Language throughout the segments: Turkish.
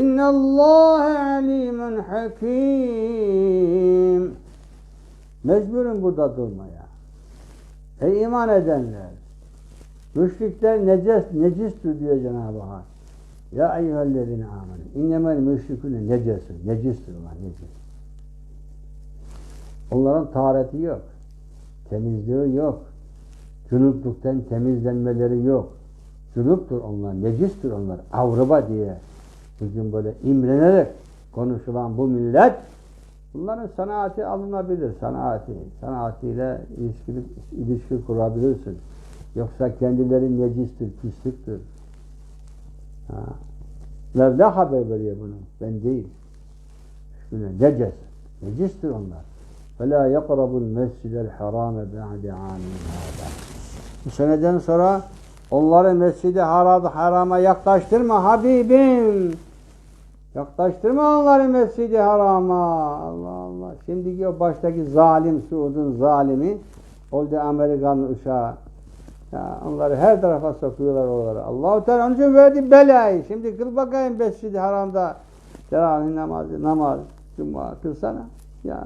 İnnallâhe alimun hakim. Mecburum burada durmaya. Ey iman edenler! Müşrikler necis, necistir diyor Cenab-ı Hak. Ya eyyühellezine amenü. İnnemel müşrikûne necesin. Necistir onlar, necis. Onların tahareti yok. Temizliği yok. Cünüplükten temizlenmeleri yok. Cünüptür onlar, necistir onlar. Avrupa diye bugün böyle imrenerek konuşulan bu millet bunların sanaati alınabilir. Sanaati. Sanaatiyle ilişki, ilişki kurabilirsin. Yoksa kendileri necistir, pisliktir. Ha. Mevla haber veriyor bunu. Ben değil. Şöyle necis. Necistir onlar. فَلَا يَقْرَبُ الْمَسْجِدَ الْحَرَامَ بَعْدَ عَامٍ هَذَا Bu seneden sonra onları mescidi harama yaklaştırma Habibim. Yaklaştırma onları mescidi harama. Allah Allah. Şimdiki o baştaki zalim Suud'un zalimi oldu Amerikan uşağı. Ya onları her tarafa sokuyorlar oralara. Allahu Teala onun için verdi belayı. Şimdi kıl bakayım mescidi haramda teravih namazı, namaz, cuma kılsana. Ya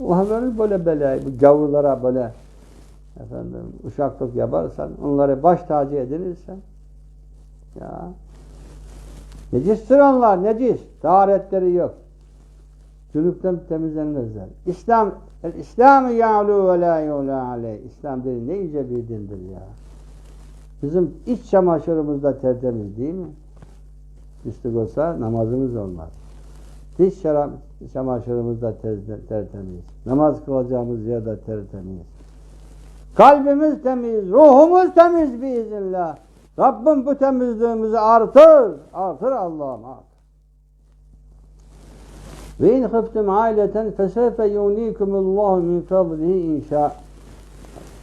Allah verir böyle belayı. Bu gavurlara böyle efendim uşaklık yaparsan, onları baş tacı edinirsen ya necistir onlar, necis. Taharetleri yok. Cünüpten temizlenmezler. İslam el İslamı ya'lu ve la yu'la aleyh. İslam dedi ne yüce bir dindir ya. Bizim iç çamaşırımız da tertemiz değil mi? Üstlük olsa namazımız olmaz. Diş çamaşırımız da ter, tertemiz. Namaz kılacağımız yer de tertemiz. Kalbimiz temiz, ruhumuz temiz biiznillah. Rabbim bu temizliğimizi artır. Artır Allah'ım artır. Ve in khiftum aileten fesefe yunikumullahu min fadlihi inşa.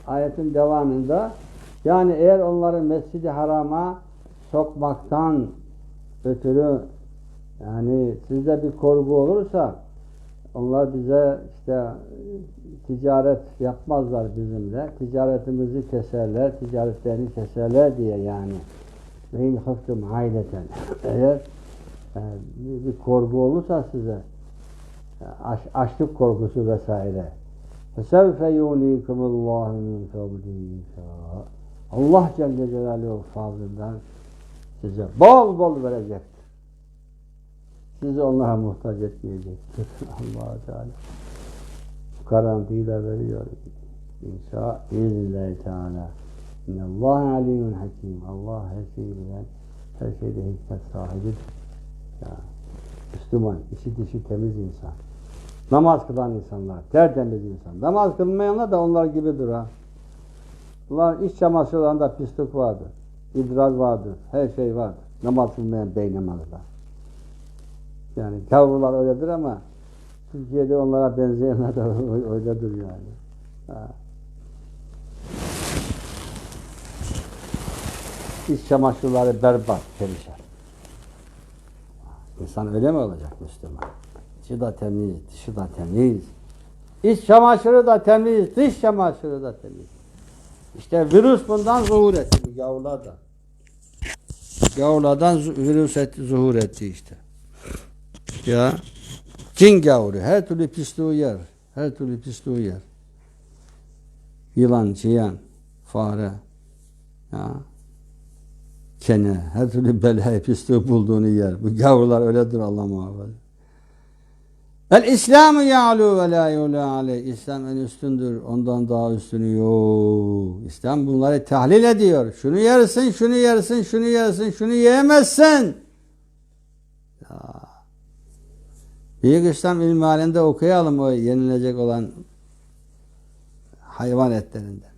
Ayetin devamında yani eğer onları mescidi harama sokmaktan ötürü yani sizde bir korku olursa onlar bize işte ticaret yapmazlar bizimle. Ticaretimizi keserler, ticaretlerini keserler diye yani. Ve in hıftım aileten. Eğer e, bir korku olursa size aç, açlık korkusu vesaire. Fesevfe yunikumullahu min fevdihi Allah Celle Celaluhu fazlından size bol bol verecektir. Sizi onlara muhtaç etmeyecektir. allah Teala garantiyi de veriyor. İnşa iznillahü teala. İnnallâhe alimun hakim. Allah her şeyi bilen, her şeyde hikmet sahibidir. Ya, Müslüman, içi dışı temiz insan. Namaz kılan insanlar, tertemiz insan. Namaz kılmayanlar da onlar gibidir ha. Bunların iç çamaşırlarında pislik vardır. İdrar vardır. Her şey vardır. Namaz kılmayan beynamazlar. Yani kavrular öyledir ama Türkiye'de onlara benzeyenler de öyledir yani. Ha. İç çamaşırları berbat, perişan. İnsan öyle mi olacak Müslüman? İçi de temiz, dışı da temiz. İç çamaşırı da temiz, dış çamaşırı da temiz. İşte virüs bundan zuhur etti bu gavurlar da. Gavurlardan virüs etti, zuhur etti işte. Ya cin gavuru her türlü pisliği yer. Her türlü pisliği yer. Yılan, ciyan, fare, ya, kene, her türlü belayı pisliği bulduğunu yer. Bu gavurlar öyledir Allah muhafaza. El İslamı ya'lu ve la yula. İslam en üstündür. Ondan daha üstünü yok. İslam bunları tahlil ediyor. Şunu yersin, şunu yersin, şunu yersin, şunu yiyemezsin. Ya. Büyük İslam ilmi halinde okuyalım o yenilecek olan hayvan etlerinden.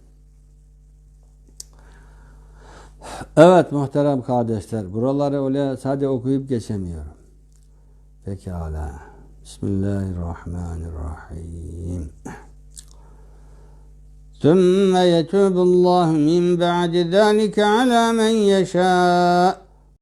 Evet muhterem kardeşler. Buraları öyle sadece okuyup geçemiyorum. Pekala. Bismillahirrahmanirrahim. ثم يتوب الله من بعد ذلك على من يشاء